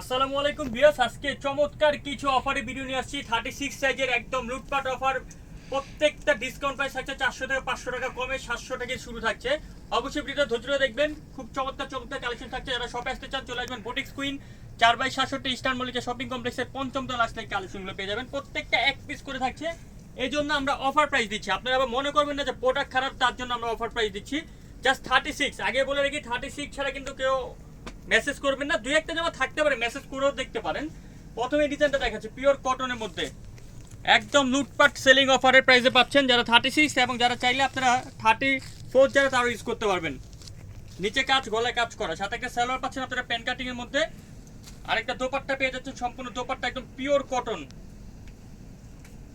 আসসালামু আলাইকুম বিয়াস আজকে চমৎকার কিছু অফারে ভিডিও নিয়ে আসছি। থার্টি সিক্স সাইজের একদম লুটপাট অফার প্রত্যেকটা ডিসকাউন্ট প্রাইস থাকছে চারশো থেকে পাঁচশো টাকা কমে সাতশো টাকা শুরু থাকছে। অবশ্যই ভিডিওটা ধৈর্য দেখবেন, খুব চমৎকার চমৎকার কালেকশন থাকছে। যারা শপে আসতে চান, চলে আসবেন বুটিক্স কুইন চার বাই সাতষট্টি ইস্টার্ন মল্লিকা শপিং কমপ্লেক্সের পঞ্চম তলা আসলে কালেকশনগুলো পেয়ে যাবেন। প্রত্যেকটা এক পিস করে থাকছে। এই জন্য আমরা অফার প্রাইস দিচ্ছি। আপনারা আবার মনে করবেন না যে প্রোডাক্ট খারাপ, তার জন্য আমরা অফার প্রাইস দিচ্ছি। জাস্ট থার্টি সিক্স আগে বলে রেখি থার্টি সিক্স ছাড়া কিন্তু কেউ মেসেজ করবেন না, দুই একটা জামা থাকতে পারে মেসেজ করেও দেখতে পারেন। প্রথমে ডিজাইনটা দেখাচ্ছে পিওর কটনের মধ্যে। একদম লুটপাট সেলিং অফারের প্রাইসে পাচ্ছেন যারা থার্টি সিক্স এবং যারা চাইলে আপনারা থার্টি ফোর যারা তারও ইউজ করতে পারবেন। নিচে কাজ, গলায় কাজ করা। সাথে একটা সালোয়ার পাচ্ছেন আপনারা প্যান কাটিং এর মধ্যে। আরেকটা দোপাট্টা পেয়ে যাচ্ছেন, সম্পূর্ণ দোপাট্টা একদম পিওর কটন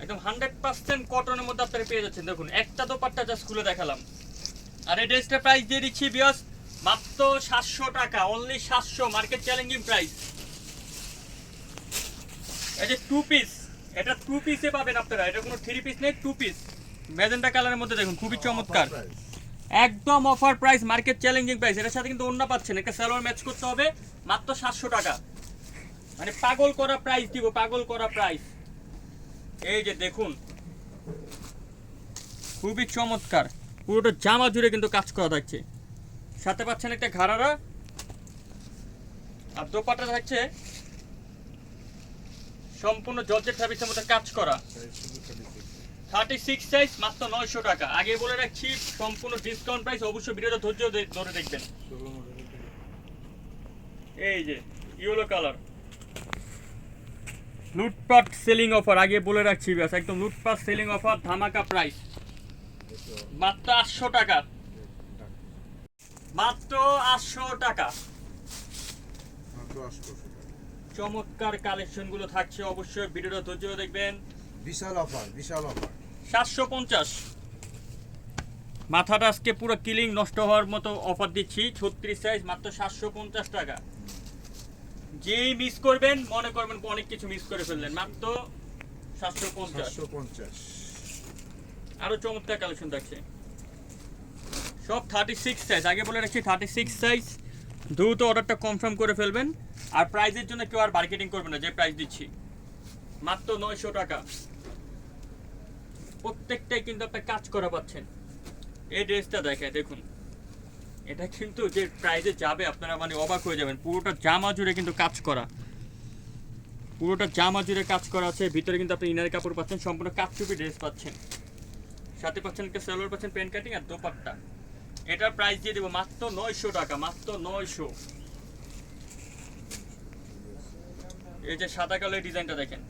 একদম হান্ড্রেড পার্সেন্ট কটনের মধ্যে আপনারা পেয়ে যাচ্ছেন। দেখুন, একটা দোপাট্টা জাস্ট খুলে দেখালাম। আর এই ড্রেসটার প্রাইস দিয়ে দিচ্ছি বিয়স মাত্র সাতশো টাকা অনলি সাতশো মার্কেট চ্যালেঞ্জিং প্রাইস এই যে টু পিস এটা টু পিসে পাবেন আপনারা এটা কোনো থ্রি পিস নেই টু পিস ম্যাজেন্টা কালারের মধ্যে দেখুন খুবই চমৎকার। একদম offer price market challenging price এটার সাথে কিন্তু অন্য পাচ্ছেন একটা সালোয়ার ম্যাচ করতে হবে মাত্র সাতশো টাকা। মানে পাগল করা প্রাইস দিব পাগল করা প্রাইস এই যে দেখুন খুবই চমৎকার। পুরোটা জামা জুড়ে কিন্তু কাজ করা থাকছে। সাথে পাচ্ছেন একটা ঘাড়ারা। আর দোপাটা থাকছে সম্পূর্ণ জর্জের ফ্যাব্রিক্সের মধ্যে কাজ করা। থার্টি সিক্স সাইজ মাত্র নয়শো টাকা। আগে বলে রাখছি, সম্পূর্ণ ডিসকাউন্ট প্রাইস অবশ্যই ভিডিওটা ধৈর্য ধরে- দেখবেন। এই যে ইয়েলো কালার লুটপাট সেলিং অফার আগে বলে রাখছি ব্যাস, একদম লুটপাট সেলিং অফার ধামাকা প্রাইস মাত্র আটশো টাকা। মাত্র আটশো টাকা। চমৎকার কালেকশনগুলো থাকছে অবশ্যই ভিডিওটা ধৈর্য দেখবেন। বিশাল অফার বিশাল অফার সাতশো পঞ্চাশ। মাথাটা আজকে পুরো কিলিং নষ্ট হওয়ার মতো অফার দিচ্ছি ছত্রিশ সাইজ মাত্র সাতশো পঞ্চাশ টাকা। যেই মিস করবেন মনে করবেন অনেক কিছু মিস করে ফেললেন মাত্র সাতশো পঞ্চাশ। আরও চমৎকার কালেকশন থাকছে। সব থার্টি সিক্স সাইজ আগে বলে রাখছি থার্টি সিক্স সাইজ দ্রুত অর্ডারটা কনফার্ম করে ফেলবেন। আর প্রাইজের জন্য কেউ আর মার্কেটিং করবে না, যে প্রাইস দিচ্ছি। মাত্র নয়শো টাকা। প্রত্যেকটাই কিন্তু আপনি কাজ করা পাচ্ছেন। এই ড্রেসটা দেখে দেখুন। এটা কিন্তু যে প্রাইজে যাবে, আপনারা মানে অবাক হয়ে যাবেন। পুরোটা জামা জুড়ে কিন্তু কাজ করা। পুরোটা জামা জুড়ে কাজ করা আছে। ভিতরে কিন্তু আপনি ইনার কাপড় পাচ্ছেন, সম্পূর্ণ কাপচুপি ড্রেস পাচ্ছেন। সাথে পাচ্ছেন একটা সালোয়ার, পাচ্ছেন প্যান্ট কাটিং আর দোপাট্টা। এটার প্রাইস দিয়ে দেবো মাত্র নয়শো টাকা, মাত্র নয়শো। এই যে সাদা কালো ডিজাইনটা দেখেন।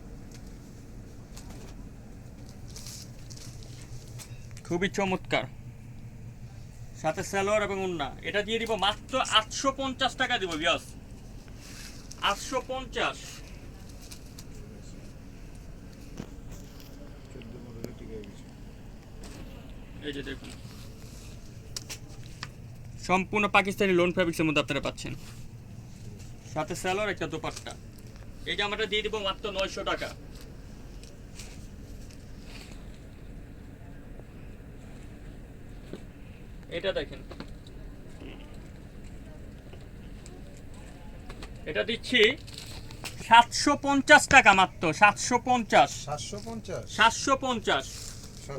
খুবই চমৎকার। সাথে সালোয়ার এবং উন্না এটা দিয়ে দিব মাত্র আটশো পঞ্চাশ টাকা দিব বিয়াস আটশো পঞ্চাশ। এই যে দেখুন। সম্পূর্ণ পাকিস্তানি লোন ফ্যাব্রিক্সের মধ্যে আপনারা পাচ্ছেন। সাথে স্যালোর একটা দোপাট্টা। এই জামাটা দিয়ে দিব মাত্র নয়শো টাকা। এটা দেখেন। এটা দিচ্ছি সাতশো পঞ্চাশ টাকা মাত্র সাতশো পঞ্চাশ। সাতশো পঞ্চাশ। সাতশো পঞ্চাশ।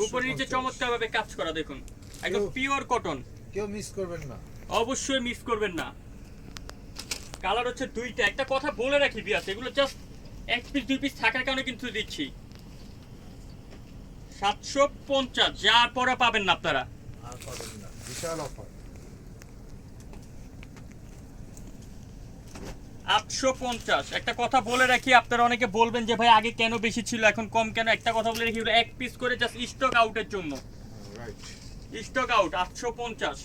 উপরে নিচে। চমৎকার ভাবে কাজ করা দেখুন। একদম পিওর কটন কেউ মিস করবেন না। অবশ্যই মিস করবেন না। কালার হচ্ছে দুইটা। একটা কথা বলে রাখি বিয়াস এগুলো জাস্ট এক পিস দুই পিস থাকার কারণে কিন্তু দিচ্ছি। সাতশো পঞ্চাশ যা পরে পাবেন না আপনারা। আর পাবেন না। বিশাল অফার আটশো পঞ্চাশ। একটা কথা বলে রাখি আপনারা অনেকে বলবেন যে ভাই আগে কেন বেশি ছিল এখন কম কেন? একটা কথা বলে রাখি এক পিস করে জাস্ট স্টক আউটের জন্য। রাইট স্টক আউট আটশো পঞ্চাশ।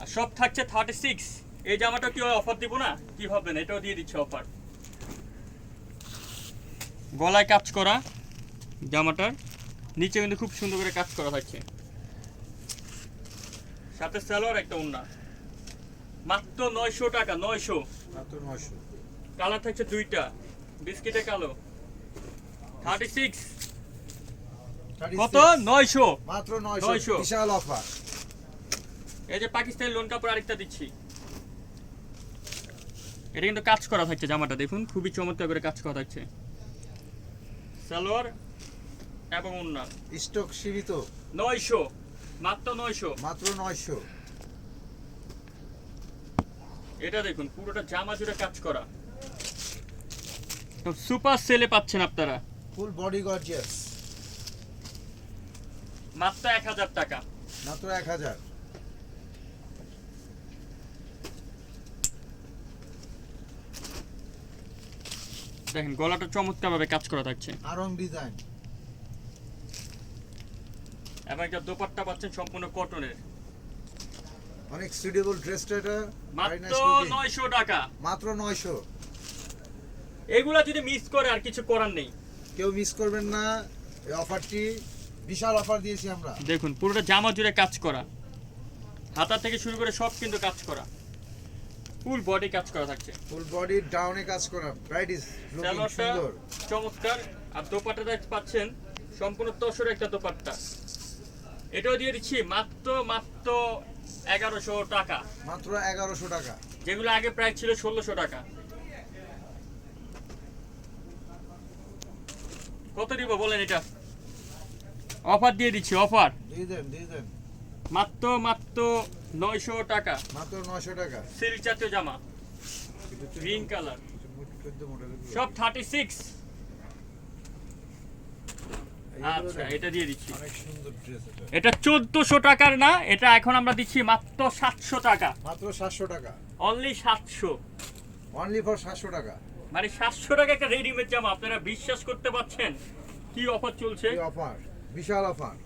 আর সব থাকছে থার্টি সিক্স এই জামাটা কি অফার দিব না? কি ভাববেন? এটাও দিয়ে দিচ্ছে অফার গলায় কাজ করা জামাটার। নিচে কিন্তু খুব সুন্দর করে কাজ করা থাকছে। সাথে সালোয়ার একটা উন্না মাত্র নয়শো টাকা নয়শো। কালার থাকছে দুইটা। বিস্কিটে কালো। থার্টি সিক্স কত? নয়শো। মাত্র নয়শো। 900 বিশাল অফার এই যে পাকিস্তানি লোন কাপড় আরেকটা দিচ্ছি। এটা কিন্তু কাজ করা থাকছে জামাটা দেখুন খুবই চমৎকার করে কাজ করা থাকছে। সালোয়ার এবং উন্না স্টক সীমিত। নয়শো মাত্র নয়শো। মাত্র নয়শো। এটা দেখুন পুরোটা জামা জুড়ে কাজ করা। সুপার সেলে পাচ্ছেন আপনারা। ফুল বডি গর্জিয়াস মাত্র এক হাজার টাকা। মাত্র এক হাজার। দেখেন গলাটা চমৎকার ভাবে কাজ করা থাকছে। আরং ডিজাইন। এবং একটা দোপাট্টা পাচ্ছেন সম্পূর্ণ কটনের। অনেক সুইটেবল ড্রেসটা এটা। মাত্র nice looking. নয়শো টাকা। মাত্র নয়শো। এগুলা যদি মিস করে আর কিছু করার নেই। কেউ মিস করবেন না। এই অফারটি বিশাল অফার দিয়েছি আমরা। দেখুন পুরোটা জামা জুড়ে কাজ করা। হাতা থেকে শুরু করে সব কিন্তু কাজ করা। ফুল বডি কাজ করা থাকছে। ফুল বডি ডাউনে কাজ করা। ব্রাইট ইজ লুকিং সুন্দর। চমৎকার। আর দোপাট্টাটা পাচ্ছেন সম্পূর্ণ তসর একটা দোপাট্টা। এটাও দিয়ে দিচ্ছি মাত্র মাত্র এগারোশো টাকা। মাত্র এগারোশো টাকা। যেগুলো আগে প্রায় ছিল ষোলোশো টাকা। কত দিব বলেন এটা? অফার দিয়ে দিচ্ছি অফার দিয়ে দেন দিয়ে দেন। মাত্র মাত্র নয়শো টাকা। মাত্র নয়শো টাকা। সিল্ক জাতীয় জামা। Green colour. সব থার্টি সিক্স আচ্ছা এটা দিয়ে দিচ্ছি। অনেক সুন্দর এটা। এটা চোদ্দশো টাকার না এটা এখন আমরা দিচ্ছি মাত্র সাতশো টাকা। মাত্র সাতশো টাকা। অনলি সাতশো। অনলি ফর সাতশো টাকা। মানে সাতশো টাকা একটা রেডিমেড জামা আপনারা বিশ্বাস করতে পারছেন? কি অফার চলছে? এই অফার বিশাল অফার।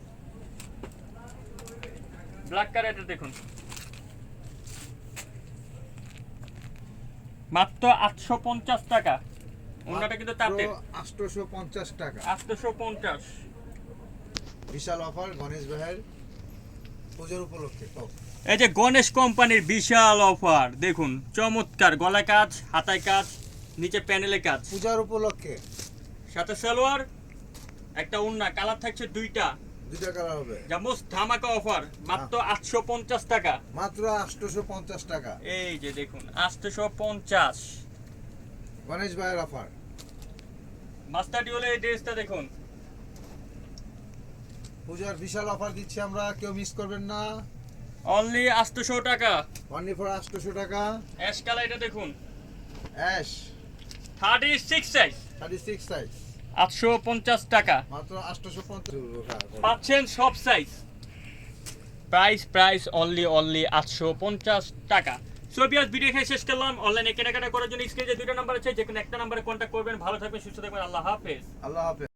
ব্ল্যাক কালারটা দেখুন। মাত্র আটশো পঞ্চাশ টাকা। অন্যটা কিন্তু তাতে আটশোশো পঞ্চাশ টাকা। আটশোশো পঞ্চাশ। বিশাল অফার গণেশ ভাইয়ের পুজোর উপলক্ষে। তো এই যে গণেশ কোম্পানির বিশাল অফার দেখুন চমৎকার গলা কাজ হাতায় কাজ নিচে প্যানেলে কাজ। পূজার উপলক্ষে। সাথে সালোয়ার একটা উন্না কালার থাকছে দুইটা। দুইটা কালার হবে। যা মোস্ট ধামাকা অফার মাত্র আটশো পঞ্চাশ টাকা। মাত্র আটশোশো পঞ্চাশ টাকা। এই যে দেখুন আটশোশো পঞ্চাশ। গণেশ ভাইয়ের অফার। মাস্টারটি হলে এই ড্রেসটা দেখুন। পূজার বিশাল অফার দিচ্ছি আমরা কেউ মিস করবেন না। অনলি আটশোশো টাকা। অনলি ফর আটশোশো টাকা। অ্যাশ কালার এটা দেখুন। Ash thirty six size thirty six size আটশো পঞ্চাশ টাকা। পাচ্ছেন সব size price price only only আটশো পঞ্চাশ টাকা। সো বিয়াস ভিডিও এখানে শেষ করলাম। অনলাইনে কেনাকাটা করার জন্য স্ক্রিনে যে দুটো নাম্বার আছে। যে কোনো একটা নাম্বারে কন্ট্যাক্ট করবেন। ভালো থাকবেন সুস্থ থাকবেন। আল্লাহ হাফেজ। আল্লাহ হাফেজ।